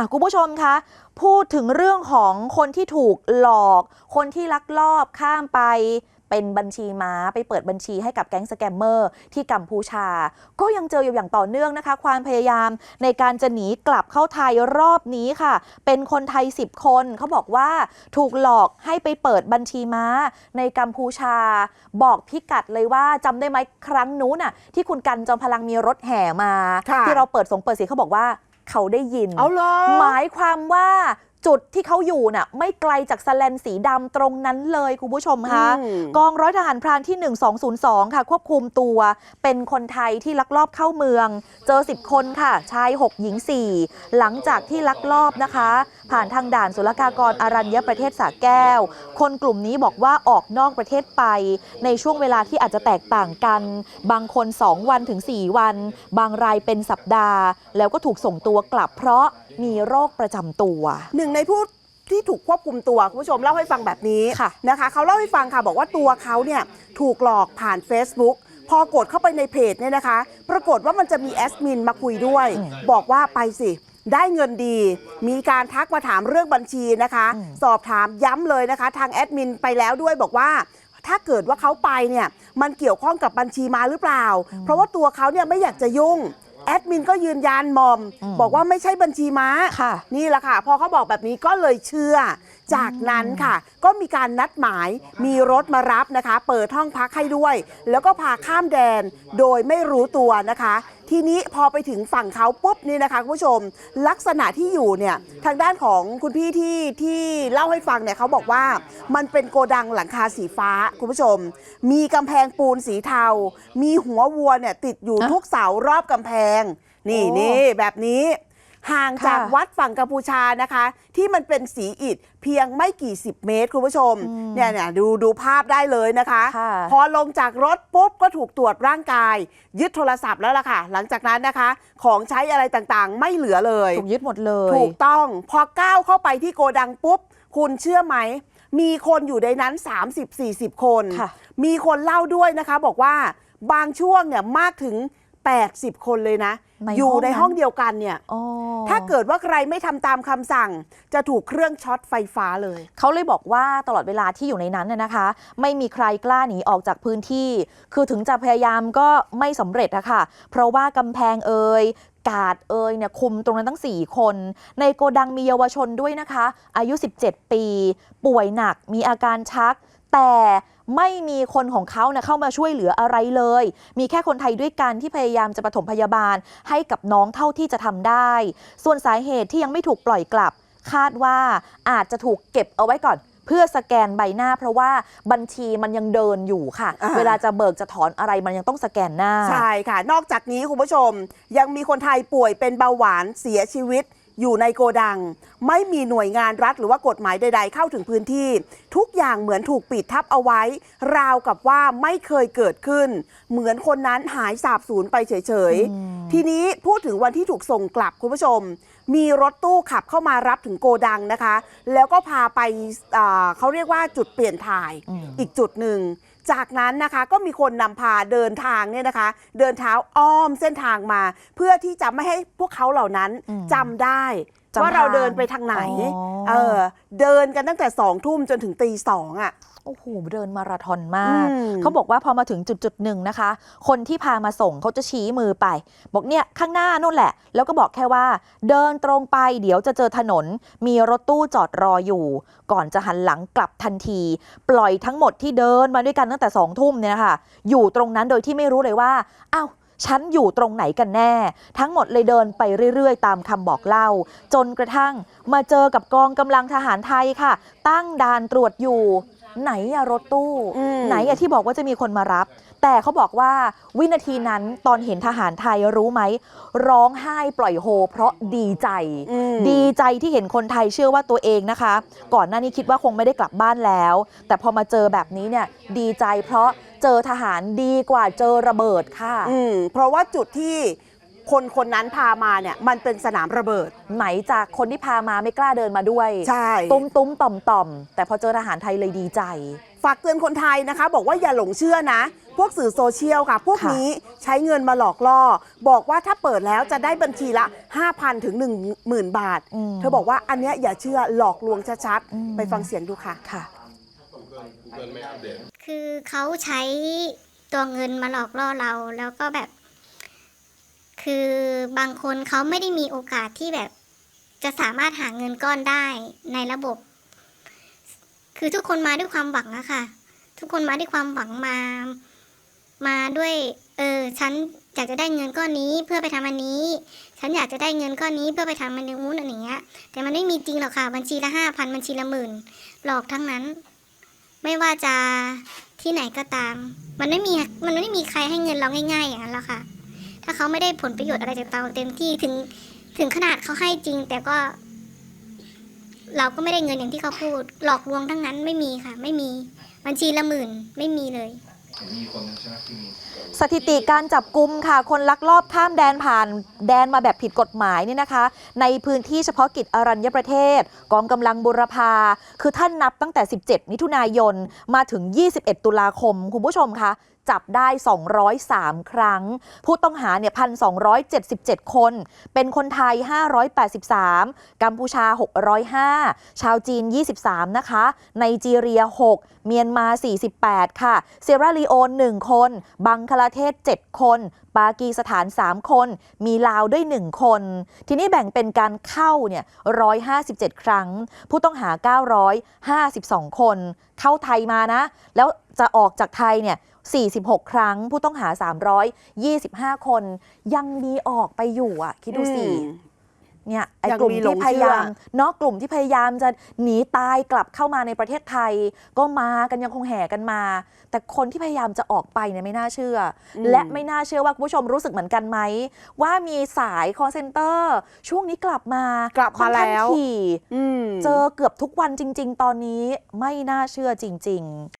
อะคุณผู้ชมคะพูดถึงเรื่องของคนที่ถูกหลอก คนที่ลักลอบข้ามไปเป็นบัญชีม้าไปเปิดบัญชีให้กับแก๊งสแกมเมอร์ที่กัมพูชา ก็ยังเจออยู่อย่างต่อเนื่องนะคะ ความพยายามในการจะหนีกลับเข้าไทยรอบนี้ค่ะ เป็นคนไทย 10 คนเขาบอกว่าถูกหลอกให้ไปเปิดบัญชีม้าในกัมพูชา บอกพิกัดเลยว่าจำได้ไหมครั้งนู้นน่ะที่คุณกันจอมพลังมีรถแห่มาค่ะที่เราเปิดสงเปิดเสียงเขาบอกว่า เขาได้ยิน เอาเหรอหมายความว่าจุดที่เขาอยู่น่ะไม่ไกลจากสแลนสีดำตรงนั้นเลยคุณผู้ชมคะอืม กองร้อยทหารพรานที่ 1202 ค่ะ ควบคุมตัว เป็นคนไทยที่ลักลอบเข้าเมือง เจอ 10 คนค่ะ ชาย 6 หญิง 4 หลังจากที่ลักลอบนะคะ ผ่านทางด่านศุลกากรอารัญญประเทศสระแก้ว คนกลุ่มนี้บอกว่าออกนอกประเทศไป ในช่วงเวลาที่อาจจะแตกต่างกัน บางคน 2 วันถึง 4 วัน บางรายเป็นสัปดาห์ แล้วก็ถูกส่งตัวกลับเพราะมีโรคประจำตัว หนึ่งในผู้ที่ถูกควบคุมตัวคุณผู้ชมเล่าให้ฟังแบบนี้ค่ะนะคะ เขาเล่าให้ฟังค่ะบอกว่าตัวเขาเนี่ยถูกหลอกผ่าน Facebook พอกดเข้าไปในเพจเนี่ยนะคะ ปรากฏว่ามันจะมีแอดมินมาคุยด้วย บอกว่าไปสิ ได้เงินดี มีการทักมาถามเรื่องบัญชีนะคะ สอบถามย้ำเลยนะคะ ทางแอดมินไปแล้วด้วยบอกว่าถ้าเกิดว่าเขาไปเนี่ยมันเกี่ยวข้องกับบัญชีมาหรือเปล่า เพราะว่าตัวเขาเนี่ยไม่อยากจะยุ่งแอดมินก็ยืนยันมอมอืมบอกว่าไม่ใช่บัญชีม้าค่ะ นี่แหละค่ะ พอเขาบอกแบบนี้ก็เลยเชื่อ จากนั้นค่ะ ก็มีการนัดหมายมีรถมารับนะคะ เปิดห้องพักให้ด้วย แล้วก็พาข้ามแดนโดยไม่รู้ตัวนะคะ ทีนี้พอไปถึงฝั่งเขาปุ๊บนี่นะคะคุณผู้ชม ลักษณะที่อยู่เนี่ยทางด้านของคุณพี่ที่ที่เล่าให้ฟังเนี่ยเขาบอกว่ามันเป็นโกดังหลังคาสีฟ้าคุณผู้ชม มีกำแพงปูนสีเทา มีหัววัวเนี่ยติดอยู่ทุกเสารอบกำแพง นี่นี่แบบนี้ ห่างจากค่ะวัดฝั่งกัมพูชานะคะ ที่มันเป็นสีอิฐเพียงไม่กี่สิบเมตรคุณผู้ชมอืมเนี่ยเนี่ยดูดูภาพได้เลยนะคะค่ะพอลงจากรถปุ๊บก็ถูกตรวจร่างกาย ยึดโทรศัพท์แล้วล่ะค่ะ หลังจากนั้นนะคะ ของใช้อะไรต่างๆ ไม่เหลือเลยถูกยึดหมดเลย ถูกต้องพอก้าวเข้าไปที่โกดังปุ๊บ คุณเชื่อไหมมีคนอยู่ในนั้น 30-40 คนค่ะมีคนเล่าด้วยนะคะ บอกว่าบางช่วงเนี่ยมากถึง 80 คนเลยนะ ในอยู่ห้องในนั้นห้องเดียวกันเนี่ย อ๋อถ้าเกิดว่าใครไม่ทำตามคำสั่ง จะถูกเครื่องช็อตไฟฟ้าเลย เขาเลยบอกว่าตลอดเวลาที่อยู่ในนั้นน่ะนะคะ ไม่มีใครกล้าหนีออกจากพื้นที่ คือถึงจะพยายามก็ไม่สำเร็จอะค่ะ เพราะว่ากำแพงเอ่ยกาดเอ่ยเนี่ยคุมตรงนั้นตั้ง 4 คน ในโกดังมีเยาวชนด้วยนะคะ อายุ 17 ปี ป่วยหนักมีอาการชัก แต่ ไม่มีคนของเขาเนะเข้ามาช่วยเหลืออะไรเลย มีแค่คนไทยด้วยกันที่พยายามจะปฐมพยาบาล ให้กับน้องเท่าที่จะทำได้ ส่วนสาเหตุที่ยังไม่ถูกปล่อยกลับ คาดว่าอาจจะถูกเก็บเอาไว้ก่อนเพื่อสแกนใบหน้าเพราะว่าบัญชีมันยังเดินอยู่ค่ะอ่าเวลาจะเบิกจะถอนอะไรมันยังต้องสแกนหน้า ใช่ค่ะ นอกจากนี้คุณผู้ชม ยังมีคนไทยป่วยเป็นเบาหวานเสียชีวิต อยู่ในโกดัง ไม่มีหน่วยงานรัฐหรือว่ากฎหมายใด ๆ เข้าถึงพื้นที่ ทุกอย่างเหมือนถูกปิดทับเอาไว้ ราวกับว่าไม่เคยเกิดขึ้น เหมือนคนนั้นหายสาบสูญไปเฉยอืมๆทีนี้พูดถึงวันที่ถูกส่งกลับคุณผู้ชม มีรถตู้ขับเข้ามารับถึงโกดังนะคะ แล้วก็พาไปอ่าเขาเรียกว่าจุดเปลี่ยนถ่ายอืมอีกจุดหนึ่ง จากนั้นนะคะก็มีคนนำพาเดินทางเนี่ยนะคะ เดินเท้าอ้อมเส้นทางมา เพื่อที่จะไม่ให้พวกเขาเหล่านั้นอืมจำได้จำ ว่าเราทางเดินไปทางไหนอ๋อเออ เดินกันตั้งแต่สองทุ่มจนถึงตีสองอะโอ้โหเดินมาราธอนมากอืมเขาบอกว่าพอมาถึงจุดจุดๆหนึ่งนะคะ คนที่พามาส่งเขาจะชี้มือไป บอกเนี่ยข้างหน้านู่นแหละ แล้วก็บอกแค่ว่า เดินตรงไปเดี๋ยวจะเจอถนน มีรถตู้จอดรออยู่ ก่อนจะหันหลังกลับทันที ปล่อยทั้งหมดที่เดินมาด้วยกันตั้งแต่สองทุ่มเนี่ยนะคะอยู่ตรงนั้นโดยที่ไม่รู้เลยว่าอ้าว ฉันอยู่ตรงไหนกันแน่ ทั้งหมดเลยเดินไปเรื่อยๆ ตามคำบอกเล่า จนกระทั่งมาเจอกับกองกำลังทหารไทยค่ะ ตั้งด่านตรวจอยู่ไหนอะรถตู้อืมไหนอะที่บอกว่าจะมีคนมารับ แต่เขาบอกว่าวินาทีนั้นตอนเห็นทหารไทยรู้ไหม ร้องไห้ปล่อยโฮ เพราะดีใจอืมดีใจที่เห็นคนไทยเชื่อว่าตัวเองนะคะ ก่อนหน้านี้คิดว่าคงไม่ได้กลับบ้านแล้ว แต่พอมาเจอแบบนี้เนี่ยดีใจเพราะ เจอทหารดีกว่าเจอระเบิดค่ะ อืมเพราะว่าจุดที่คนคนนั้นพามาเนี่ยมันเป็นสนามระเบิด ไหนจากคนที่พามาไม่กล้าเดินมาด้วย ใช่ ตุ้มตุ้มต่อมต่อมๆแต่พอเจอทหารไทยเลยดีใจ ฝากเตือนคนไทยนะคะ บอกว่าอย่าหลงเชื่อนะ พวกสื่อโซเชียลค่ะ พวกค่ะนี้ใช้เงินมาหลอกล่อ บอกว่าถ้าเปิดแล้วจะได้บัญชีละ 5,000 ถึง 10,000 บาท อืม เธอบอกว่าอันเนี้ยอย่าเชื่อหลอกลวงชัดอืมๆไปฟังเสียงดูค่ะ ค่ะ คือเขาใช้ตัวเงินมาหลอกล่อเราแล้วก็แบบ คือบางคนเขาไม่ได้มีโอกาสที่แบบจะสามารถหาเงินก้อนได้ในระบบ คือทุกคนมาด้วยความหวังอะค่ะ ทุกคนมาด้วยความหวังมา มาด้วย เออ ฉันอยากจะได้เงินก้อนนี้เพื่อไปทำอันนี้ ฉันอยากจะได้เงินก้อนนี้เพื่อไปทำอันนู้นอันอย่างเงี้ยแต่มันไม่มีจริงหรอกค่ะ บัญชีละห้าพันบัญชีละหมื่น หลอกทั้งนั้น ไม่ว่าจะที่ไหนก็ตาม มันไม่มีมันไม่มีใครให้เงินเราง่าย ๆ อย่างนั้นหรอกค่ะ ถ้าเขาไม่ได้ผลประโยชน์อะไรจากเราเต็มที่ถึงถึงขนาดเขาให้จริง แต่ก็ เราก็ไม่ได้เงินอย่างที่เขาพูด หลอกลวงทั้งนั้นไม่มีค่ะ ไม่มีบัญชีละหมื่นไม่มีเลย มีคนนึงใช่ไหมที่มี สถิติการจับกลุ่มค่ะ คนลักลอบข้ามแดนผ่านแดนมาแบบผิดกฎหมายนี่นะคะ ในพื้นที่เฉพาะกิจอรัญญประเทศ กองกำลังบุรพา คือท่านนับตั้งแต่ 17 มิถุนายนมาถึง 21 ตุลาคม คุณผู้ชมคะจับได้ 203 ครั้ง ผู้ต้องหาเนี่ย 1,277 คน เป็นคนไทย 583 กัมพูชา 605 ชาวจีน 23 นะคะไนจีเรีย 6 เมียนมา 48 ค่ะ เซราลีโอน 1 คน บังคลาเทศ 7 คน ปากีสถาน 3 คน มีลาวด้วย 1 คน ทีนี้แบ่งเป็นการเข้าเนี่ย157 ครั้ง ผู้ต้องหา 952 คน เข้าไทยมานะ แล้วจะออกจากไทยเนี่ย46 ครั้ง ผู้ต้องหา 325 คน ยังมีออกไปอยู่อะ คิดดูสิ เนี่ยไอ้ยังกลุ่มมีหลที่งพยายามเชื่อ เนาะกลุ่มที่พยายามจะหนีตายกลับเข้ามาในประเทศไทย ก็มากันยังคงแห่กันมา แต่คนที่พยายามจะออกไปเนี่ยไม่น่าเชื่ออมและไม่น่าเชื่อว่าคุณผู้ชมรู้สึกเหมือนกันไหม ว่ามีสาย call center ช่วงนี้กลับมากลับมาค่อนข้งแล้ว ถี่ อืม เจอเกือบทุกวันจริง ๆ ตอนนี้ไม่น่าเชื่อจริง ๆ